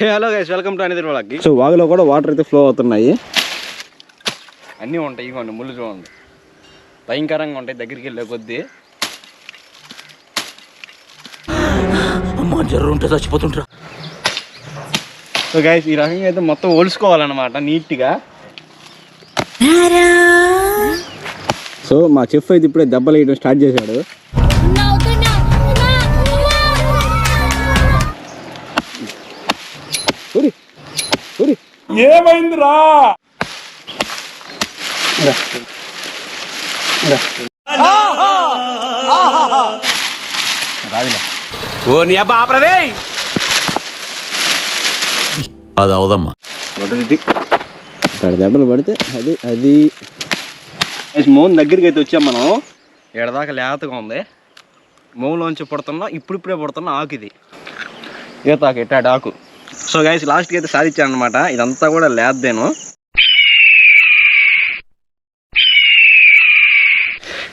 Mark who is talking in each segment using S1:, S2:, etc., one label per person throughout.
S1: Hey hello guys welcome to అనేది వాళ్ళకి so వాగులో కూడా వాటర్ అయితే ఫ్లో అవుతున్నాయి. అన్నీ ఉంటాయి ఇవ్వండి ముళ్ళు చూడండి. భయంకరంగా ఉంటాయి దగ్గరికి వెళ్ళే కొద్దీ.
S2: అమ్మా జర్రు ఉంటే చచ్చిపోతుంటారా
S1: సో గైస్ ఈ రకంగా అయితే మొత్తం ఒలుసుకోవాలన్నమాట నీట్గా. సో మా చెఫ్ అయితే ఇప్పుడే దెబ్బలు వేయడం స్టార్ట్ చేశాడు.
S2: ఏమైందిరా? ఓ నీ అబ్బా ఆపరదే. అది అవదమ్మా.
S1: ఇక్కడ దెబ్బలు పడితే అది అది. మోన్ దగ్గరికి అయితే వచ్చాం మనం. ఎడదాకా లేతగా ఉంది. మోన్లోంచి పుడుతున్నా ఇప్పుడిప్పుడే పుడుతున్న ఆకు ఇది. ఈతాకు ఎట్టాడు ఆకు. సో గైస్ లాస్ట్కి అయితే సాధించాను అనమాట ఇదంతా కూడా లేద్దేను.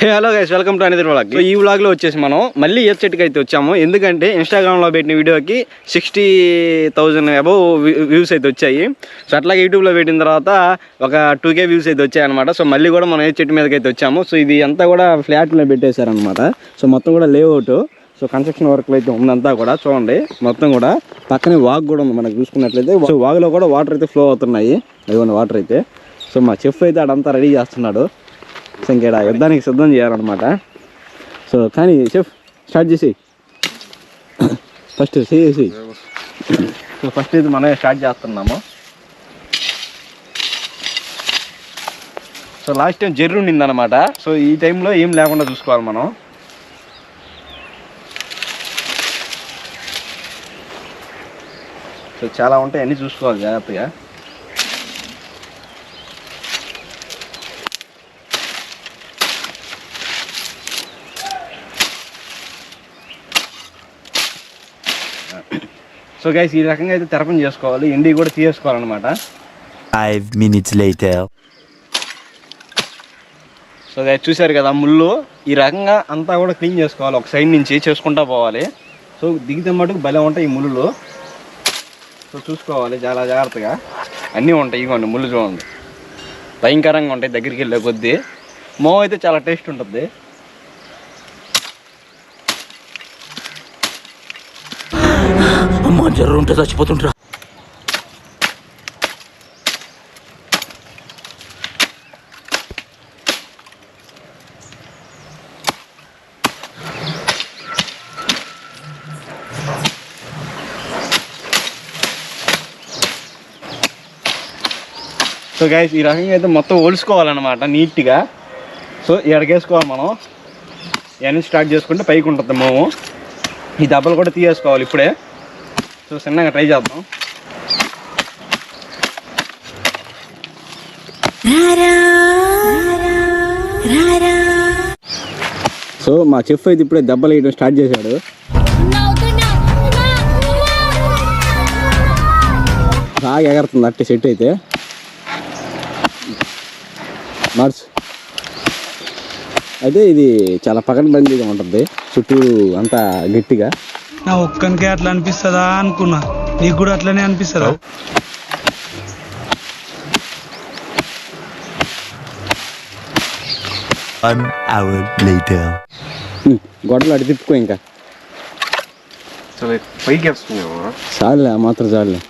S1: Hey hello guys welcome to అనేది వ్లాగ్ ఈ వ్లాగ్లో వచ్చేసి మనం మళ్ళీ ఎఫ్ చెట్టుకి అయితే వచ్చాము? ఎందుకంటే ఇన్స్టాగ్రామ్లో పెట్టిన వీడియోకి సిక్స్టీ థౌజండ్ అబౌవ్ వ్యూస్ అయితే వచ్చాయి. సో అట్లాగే యూట్యూబ్లో పెట్టిన తర్వాత ఒక టూ కే వ్యూస్ అయితే వచ్చాయి అనమాట సో మళ్ళీ కూడా మనం ఏ చెట్టు మీదకి అయితే వచ్చాము? సో ఇది అంతా కూడా ఫ్లాట్లో పెట్టేశారనమాట సో మొత్తం కూడా లేఅవుట్ సో కన్స్ట్రక్షన్ వర్క్లు అయితే ఉందంతా కూడా చూడండి. మొత్తం కూడా పక్కనే వాగ్ కూడా ఉంది మనకు చూసుకున్నట్లయితే. సో వాగులో కూడా వాటర్ అయితే ఫ్లో అవుతున్నాయి. ఇదిగోండి వాటర్ అయితే. సో మా చెఫ్ అయితే అడంతా రెడీ చేస్తున్నాడు. సో ఇంకేడ యుద్ధానికి సిద్ధం చేయాలన్నమాట. సో కానీ చెఫ్ స్టార్ట్ చేసి. ఫస్ట్ చేసి. సో ఫస్ట్ ఇది మనమే స్టార్ట్ చేస్తున్నాము. సో లాస్ట్ టైం జర్రు ఉండిందనమాట సో ఈ టైంలో ఏం లేకుండా చూసుకోవాలి మనం. సో చాలా ఉంటాయి అన్నీ చూసుకోవాలి జాగ్రత్తగా. సో గైస్ ఈ రకంగా అయితే తెరపం చేసుకోవాలి ఎండి కూడా తీసేసుకోవాలన్నమాట.
S2: Five minutes later
S1: so guys చూశారు కదా ముళ్ళు? ఈ రకంగా అంతా కూడా క్లీన్ చేసుకోవాలి ఒక సైడ్ నుంచి చేసుకుంటా పోవాలి. సో దిగితే మటుకు భలే ఉంటాయి ఈ ముళ్ళు. సో చూసుకోవాలి చాలా జాగ్రత్తగా. అన్నీ ఉంటాయి ఇవ్వండి ముళ్ళు చూడండి. భయంకరంగా ఉంటాయి దగ్గరికి వెళ్ళే కొద్దీ. మో అయితే చాలా టేస్ట్ ఉంటుంది.
S2: అమ్మా జర్రు ఉంటే చచ్చిపోతుంటారా
S1: సో గైస్ ఈ రకంగా అయితే మొత్తం ఒలుసుకోవాలన్నమాట నీట్గా. సో ఎడకేసుకోవాలి మనం. ఇవన్నీ స్టార్ట్ చేసుకుంటే పైకి ఉంటుంది మోము. ఈ దెబ్బలు కూడా తీసేసుకోవాలి ఇప్పుడే. సో చిన్నగా ట్రై చేద్దాం. సో మా చెఫ్ అయితే ఇప్పుడే దెబ్బలు వేయడం స్టార్ట్ చేశాడు. బాగా ఎగరుతుంది అట్టే సెట్ అయితే. మార్చ్. అయితే ఇది చాలా పకడ్బందీగా ఉంటుంది. చుట్టూ అంతా గట్టిగా.
S3: నా ఒక్కనికే అట్లా అనిపిస్తుందా అనుకున్నా. నీకు కూడా అట్లనే అనిపిస్తుందా?
S2: వన్ అవర్ లేటర్
S1: ఉమ్, గొడవలు అటు తిప్పుకో ఇంకా.
S4: పైకి వేస్తున్నావా
S1: చాలులే ఆ మాత్రం చాలులే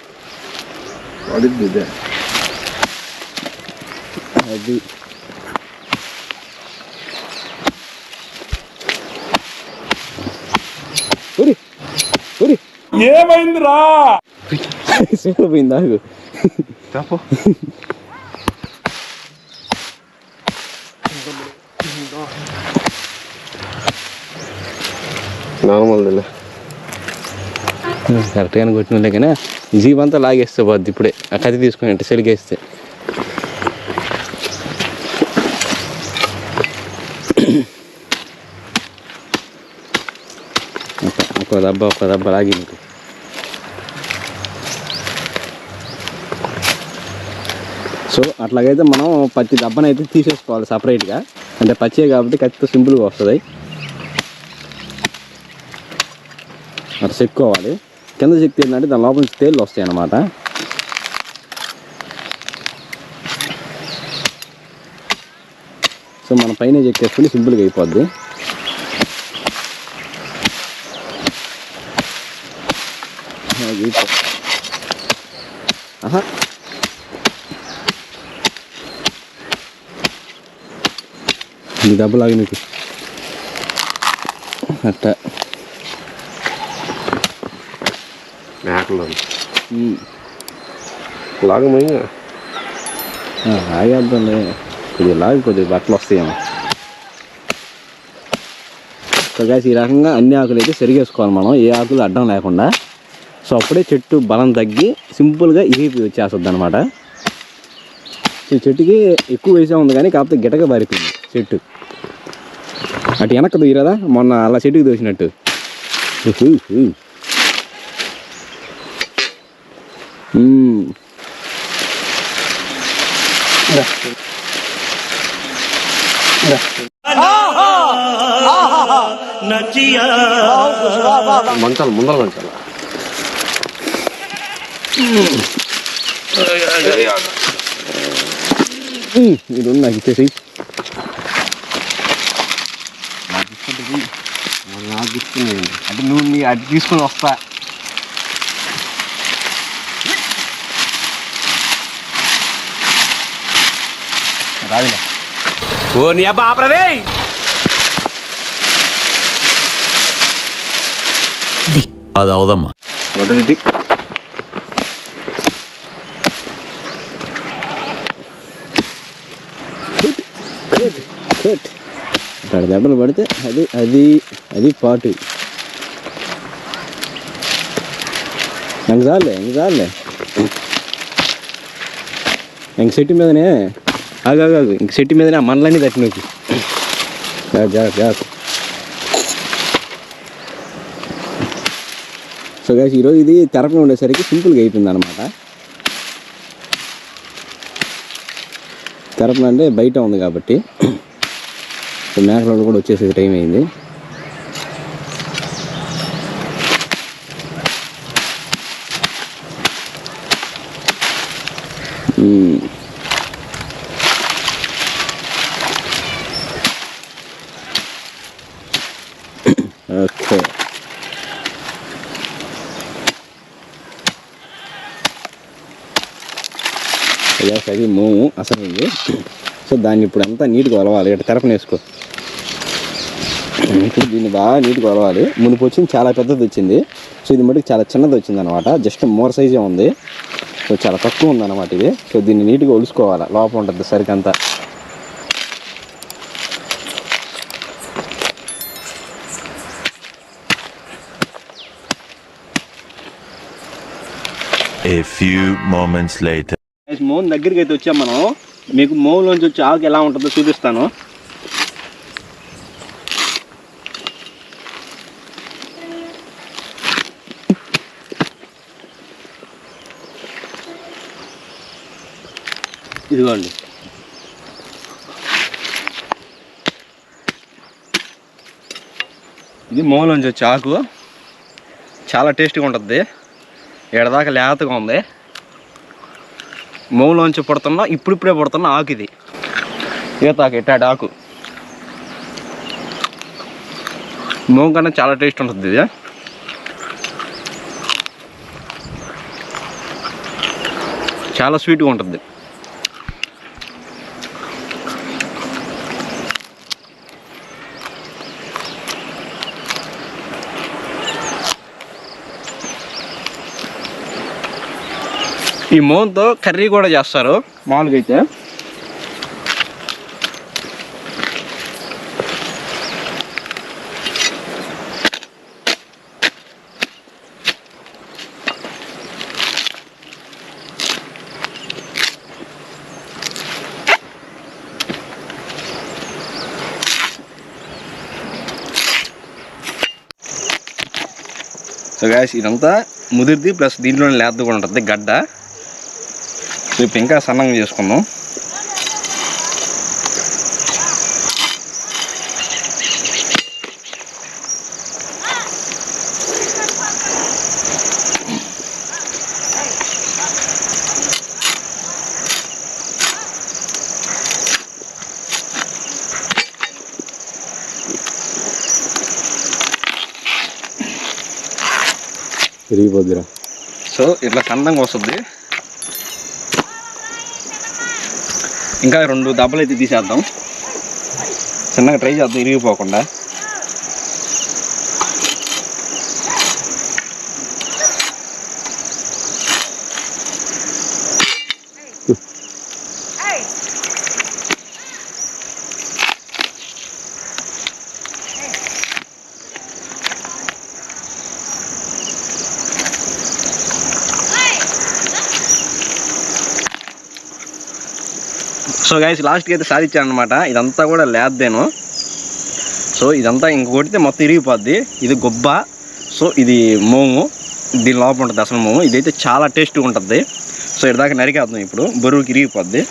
S1: అది.
S2: ఏమైందిరా?
S1: పోయింది ఆగు.
S4: తప్పు. నార్మల్దిలే
S1: కరెక్ట్గానే కొట్టినలే కానీ అంతా లాగేస్తే పోద్ది ఇప్పుడే. ఆ కత్తి తీసుకుని అంటే సెలిగేస్తే ఒక- ఒక దెబ్బ ఒక దెబ్బ లాగి సో అట్లాగైతే మనం పచ్చి దెబ్బను అయితే తీసేసుకోవాలి సపరేట్గా. అంటే పచ్చే కాబట్టి కత్తితో సింపుల్గా వస్తుంది. అట్లా చెక్కుకోవాలి కింద శక్తి ఏంటంటే దాని లోపల నుంచి తేళ్ళు వస్తాయి అన్నమాట. సో మన పైన చెక్కేసుకుని సింపుల్గా అయిపోద్ది. అది అయిపో- ఆహా ఈ దెబ్బలాగి నీకు అట్ట
S4: మేకలు
S1: ఆగేద్దాంలే కొద్దిగా లాగి కొద్దిగా బట్టలు వస్తాయేమో సో guys, ఈ రకంగా అన్ని ఆకులు అయితే సరిగేసుకోవాలి మనం ఏ ఆకులు అడ్డం లేకుండా సో అప్పుడే చెట్టు బలం తగ్గి సింపుల్గా ఇరిగిపోయి వచ్చేస్తుంది అనమాట ఈ చెట్టుకి ఎక్కువ వేసే ఉంది కానీ కాకపోతే గిటక బారిపోయింది చెట్టు. అటు వెనక్కి దూయరాదా మొన్న అలా చెట్టుకి దోసినట్టు ఉహు, ఉహు. మ్మ్.
S4: మంచాలు
S1: నాకు అంటే నువ్వు నీ అది తీసుకొని వస్తా రాదులే
S2: ఓ నీ అబ్బా ఆపరదే అది అవదమ్మా.
S1: మొదటిది. అక్కడ దెబ్బలు పడితే అది అది అది పాటు. ఇంక చాలే ఇంక చాలే ఇంక చెట్టు మీదనే ఆగాగు ఇంక చెట్టు మీదనే ఆ మనలన్నీ తట్టినోకి జాగ్రత్త జాగ్రత్త సో గైస్ ఈరోజు ఇది తెరపై ఉండేసరికి సింపుల్గా అయిపోయింది అనమాట తెరపన అంటే బయట ఉంది కాబట్టి. సో కూడా వచ్చేసే టైం అయింది. Hmm. ఓకే గ్యాస్ అది మోము అసలు ఉంది సో దాన్ని ఇప్పుడు అంతా నీట్గా అలవాలి. ఇట్లా తెరపనేసుకో ఇప్పుడు దీన్ని బాగా నీట్గా ఒలవాలి మునుపు వచ్చింది చాలా పెద్దది వచ్చింది. సో ఇది మటుకు చాలా చిన్నది వచ్చింది అనమాట జస్ట్ మోర్ సైజే ఉంది. సో చాలా తక్కువ ఉంది అనమాట ఇది. సో దీన్ని నీట్గా ఒలుసుకోవాలి. లోపల ఉంటుంది సరికంతా.
S5: A few moments later.
S1: మోన్ దగ్గరికి అయితే వచ్చాం మనం. మీకు మోన్లోంచి వచ్చి ఆకు ఎలా ఉంటుందో చూపిస్తాను. ఇదిగోండి. ఇది మోలోంచి వచ్చి ఆకు చాలా టేస్టీగా ఉంటుంది. ఎడదాకా లేతగా ఉంది. మూలంచి పుడుతున్నా ఇప్పుడిప్పుడే పుడుతున్న ఆకు ఇది ఈతాకు ఎట్టాడు ఆకు. మూగ కన్నా చాలా టేస్ట్ ఉంటుంది ఇది. చాలా స్వీట్గా ఉంటుంది. ఈ మోన్తో కర్రీ కూడా చేస్తారు మామూలుగా అయితే సో గాయస్ ఇదంతా ముదిరిది ప్లస్ దీంట్లోనే లేత కూడా ఉంటుంది గడ్డ. ఇప్పుడు ఇంకా సన్నంగా చేసుకుందాం.
S4: పెరిగిపోద్దిరా.
S1: సో ఇట్లా కందంగా వస్తుంది. ఇంకా రెండు దెబ్బలు అయితే తీసేద్దాం. చిన్నగా ట్రై చేద్దాం ఇరిగిపోకుండా. సో గైస్ లాస్ట్కి అయితే సాధించాను అనమాట ఇదంతా కూడా లేద్దేను సో ఇదంతా ఇంక కొడితే మొత్తం ఇరిగిపోద్ది. ఇది గొబ్బ. సో ఇది మోము. దీని లోపల ఉంటుంది అసలు మోము. ఇదైతే చాలా టేస్ట్గా ఉంటుంది. సో ఇదాకా నరికేద్దాం ఇప్పుడు. బరువుకి ఇరిగిపోద్ది.